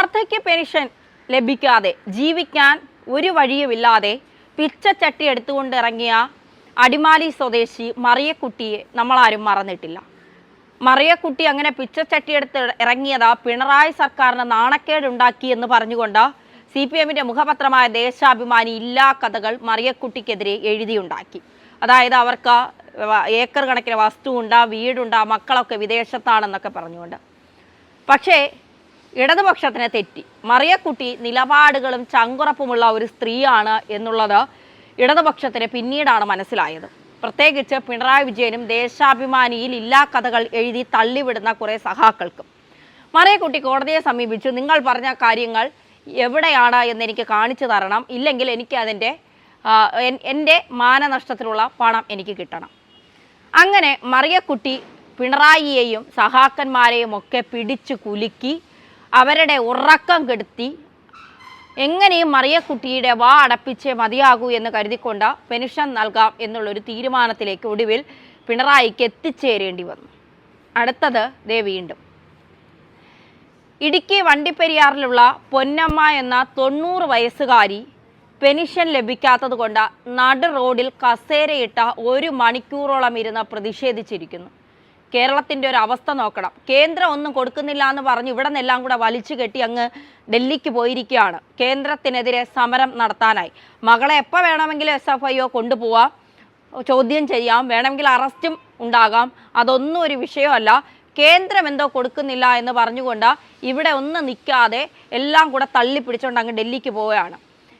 വാർദ്ധക്യ പെൻഷൻ ലഭിക്കാതെ ജീവിക്കാൻ ഒരു വഴിയുമില്ലാതെ പിച്ചച്ചട്ടി എടുത്തുകൊണ്ട് ഇറങ്ങിയ അടിമാലി സ്വദേശി മറിയക്കുട്ടിയെ നമ്മളാരും മറന്നിട്ടില്ല. മറിയക്കുട്ടി അങ്ങനെ പിച്ചച്ചട്ടി എടുത്ത് ഇറങ്ങിയതാ പിണറായി സർക്കാരിന് നാണക്കേടുണ്ടാക്കി എന്ന് പറഞ്ഞുകൊണ്ട് സി പി എമ്മിന്റെ മുഖപത്രമായ ദേശാഭിമാനി ഇല്ലാ കഥകൾ മറിയക്കുട്ടിക്കെതിരെ എഴുതിയുണ്ടാക്കി. അതായത് അവർക്ക് ഏക്കർ കണക്കിന് വസ്തുവുണ്ട് വീടുണ്ട് മക്കളൊക്കെ വിദേശത്താണെന്നൊക്കെ പറഞ്ഞുകൊണ്ട്. പക്ഷേ ഇടതുപക്ഷത്തിന് തെറ്റി. മറിയക്കുട്ടി നിലപാടുകളും ചങ്കുറപ്പുമുള്ള ഒരു സ്ത്രീയാണ് എന്നുള്ളത് ഇടതുപക്ഷത്തിന് പിന്നീടാണ് മനസ്സിലായത്. പ്രത്യേകിച്ച് പിണറായി വിജയനും ദേശാഭിമാനിയിൽ ഇല്ലാ കഥകൾ എഴുതി തള്ളിവിടുന്ന കുറേ സഹാക്കൾക്കും മറിയക്കുട്ടി കോടതിയെ സമീപിച്ചു. നിങ്ങൾ പറഞ്ഞ കാര്യങ്ങൾ എവിടെയാണ് എന്ന് എനിക്ക് കാണിച്ചു തരണം. ഇല്ലെങ്കിൽ എനിക്ക് അതിന്റെ എന്റെ മാനനഷ്ടത്തിലുള്ള പണം എനിക്ക് കിട്ടണം. അങ്ങനെ മറിയക്കുട്ടി പിണറായിയെയും സഹാക്കന്മാരെയും ഒക്കെ പിടിച്ചു കുലുക്കി അവരുടെ ഉറക്കം കെടുത്തി. എങ്ങനെയും മറിയക്കുട്ടിയുടെ വാ അടപ്പിച്ചേ മതിയാകൂ എന്ന് കരുതിക്കൊണ്ട് പെൻഷൻ നൽകാം എന്നുള്ളൊരു തീരുമാനത്തിലേക്ക് ഒടുവിൽ പിണറായിക്ക് എത്തിച്ചേരേണ്ടി വന്നു. അടുത്തത് ദേ വീണ്ടും. ഇടുക്കി വണ്ടിപ്പെരിയാറിലുള്ള പൊന്നമ്മ എന്ന തൊണ്ണൂറ് വയസ്സുകാരി പെൻഷൻ ലഭിക്കാത്തത് കൊണ്ട് നടു റോഡിൽ കസേരയിട്ട ഒരു മണിക്കൂറോളം ഇരുന്ന് പ്രതിഷേധിച്ചിരിക്കുന്നു. കേരളത്തിന്റെ ഒരു അവസ്ഥ നോക്കണം. കേന്ദ്രം ഒന്നും കൊടുക്കുന്നില്ല എന്ന് പറഞ്ഞ് ഇവിടെ നിന്നെല്ലാം കൂടെ വലിച്ചു കെട്ടി അങ്ങ് ഡൽഹിക്ക് പോയിരിക്കുകയാണ്. കേന്ദ്രത്തിനെതിരെ സമരം നടത്താനായി. മകളെ എപ്പോൾ വേണമെങ്കിലും എസ് എഫ് ഐ ഒ കൊണ്ടുപോവാം. ചോദ്യം ചെയ്യാം. വേണമെങ്കിൽ അറസ്റ്റും ഉണ്ടാകാം. അതൊന്നും ഒരു വിഷയമല്ല. കേന്ദ്രം എന്തോ കൊടുക്കുന്നില്ല എന്ന് പറഞ്ഞുകൊണ്ട് ഇവിടെ ഒന്നും നിൽക്കാതെ എല്ലാം കൂടെ തള്ളി പിടിച്ചുകൊണ്ട് അങ്ങ് ഡൽഹിക്ക് പോവുകയാണ്.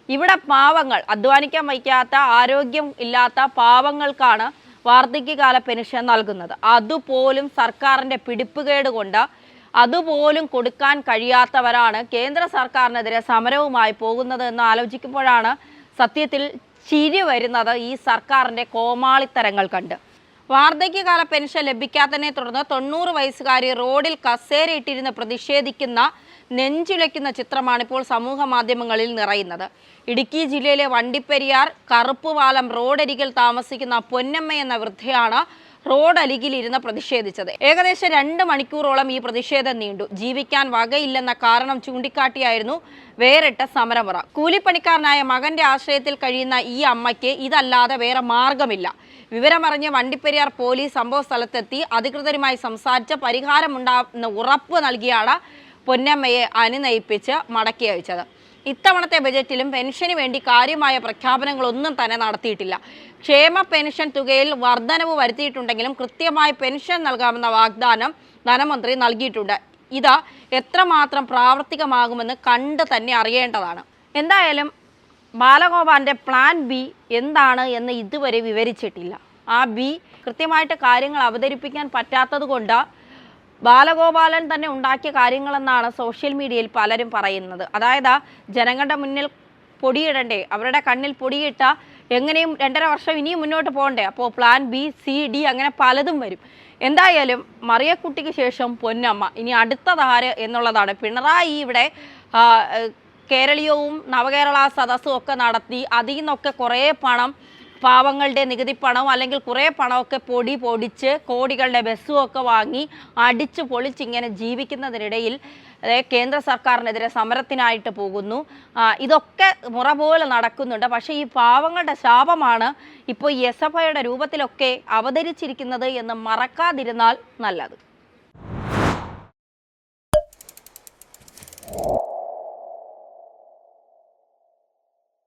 ഇവിടെ പാവങ്ങൾ അധ്വാനിക്കാൻ വയ്ക്കാത്ത ആരോഗ്യം ഇല്ലാത്ത പാവങ്ങൾക്കാണ് വാർദ്ധക്യകാല പെൻഷൻ നൽകുന്നത്. അതുപോലും സർക്കാരിന്റെ പിടിപ്പുകേട് കൊണ്ട് അതുപോലും കൊടുക്കാൻ കഴിയാത്തവരാണ് കേന്ദ്ര സർക്കാരിനെതിരെ സമരവുമായി പോകുന്നത് എന്ന് ആലോചിക്കുമ്പോഴാണ് സത്യത്തിൽ ചിരി വരുന്നത് ഈ സർക്കാരിന്റെ കോമാളിത്തരങ്ങൾ കണ്ട്. വാർദ്ധക്യകാല പെൻഷൻ ലഭിക്കാത്തതിനെ തുടർന്ന് തൊണ്ണൂറ് വയസ്സുകാരി റോഡിൽ കസേരയിട്ടിരുന്ന് പ്രതിഷേധിക്കുന്ന നെഞ്ചുലയ്ക്കുന്ന ചിത്രമാണ് ഇപ്പോൾ സമൂഹ മാധ്യമങ്ങളിൽ നിറയുന്നത്. ഇടുക്കി ജില്ലയിലെ വണ്ടിപ്പെരിയാർ കറുപ്പുപാലം റോഡരികിൽ താമസിക്കുന്ന പൊന്നമ്മ എന്ന വൃദ്ധയാണ് റോഡരികിലിരുന്ന് പ്രതിഷേധിച്ചത്. ഏകദേശം രണ്ട് മണിക്കൂറോളം ഈ പ്രതിഷേധം നീണ്ടു. ജീവിക്കാൻ വകയില്ലെന്ന കാരണം ചൂണ്ടിക്കാട്ടിയായിരുന്നു വേറിട്ട സമരമുറ. കൂലിപ്പണിക്കാരനായ മകന്റെ ആശ്രയത്തിൽ കഴിയുന്ന ഈ അമ്മയ്ക്ക് ഇതല്ലാതെ വേറെ മാർഗമില്ല. വിവരമറിഞ്ഞ് വണ്ടിപ്പെരിയാർ പോലീസ് സംഭവ സ്ഥലത്തെത്തി അധികൃതരുമായി സംസാരിച്ച് പരിഹാരമുണ്ടാകുന്ന ഉറപ്പ് നൽകിയാണ് പൊന്നമ്മയെ അനുനയിപ്പിച്ച് മടക്കി അയച്ചത്. ഇത്തവണത്തെ ബജറ്റിലും പെൻഷന് വേണ്ടി കാര്യമായ പ്രഖ്യാപനങ്ങളൊന്നും തന്നെ നടത്തിയിട്ടില്ല. ക്ഷേമ പെൻഷൻ തുകയിൽ വർധനവ് വരുത്തിയിട്ടുണ്ടെങ്കിലും കൃത്യമായി പെൻഷൻ നൽകാമെന്ന വാഗ്ദാനം ധനമന്ത്രി നൽകിയിട്ടുണ്ട്. ഇത് എത്രമാത്രം പ്രാവർത്തികമാകുമെന്ന് കണ്ട് തന്നെ അറിയേണ്ടതാണ്. എന്തായാലും ബാലഗോപാലിന്റെ പ്ലാൻ ബി എന്താണ് എന്ന് ഇതുവരെ വിവരിച്ചിട്ടില്ല. ആ ബി കൃത്യമായിട്ട് കാര്യങ്ങൾ അവതരിപ്പിക്കാൻ പറ്റാത്തത് കൊണ്ട് ബാലഗോപാലൻ തന്നെ ഉണ്ടാക്കിയ കാര്യങ്ങളെന്നാണ് സോഷ്യൽ മീഡിയയിൽ പലരും പറയുന്നത്. അതായത് ജനങ്ങളുടെ മുന്നിൽ പൊടിയിടണ്ടേ? അവരുടെ കണ്ണിൽ പൊടിയിട്ട എങ്ങനെയും രണ്ടര വർഷം ഇനിയും മുന്നോട്ട് പോകണ്ടേ? അപ്പോൾ പ്ലാൻ ബി സി ഡി അങ്ങനെ പലതും വരും. എന്തായാലും മറിയക്കുട്ടിക്ക് ശേഷം പൊന്നമ്മ ഇനി അടുത്തതാര് എന്നുള്ളതാണ്. പിണറായി ഇവിടെ കേരളീയവും നവകേരള സദസ്സും ഒക്കെ നടത്തി അതിൽ നിന്നൊക്കെ കുറേ പണം പാവങ്ങളുടെ നികുതി പണവും അല്ലെങ്കിൽ കുറേ പണമൊക്കെ പൊടി പൊടിച്ച് കോടികളുടെ ബസ്സും ഒക്കെ വാങ്ങി അടിച്ചു പൊളിച്ചിങ്ങനെ ജീവിക്കുന്നതിനിടയിൽ കേന്ദ്ര സർക്കാരിനെതിരെ സമരത്തിനായിട്ട് പോകുന്നു. ഇതൊക്കെ മുറ പോലെ നടക്കുന്നുണ്ട്. പക്ഷേ ഈ പാവങ്ങളുടെ ശാപമാണ് ഇപ്പോൾ എസ് എഫ് ഐയുടെ രൂപത്തിലൊക്കെ അവതരിച്ചിരിക്കുന്നത് എന്ന് മറക്കാതിരുന്നാൽ നല്ലത്.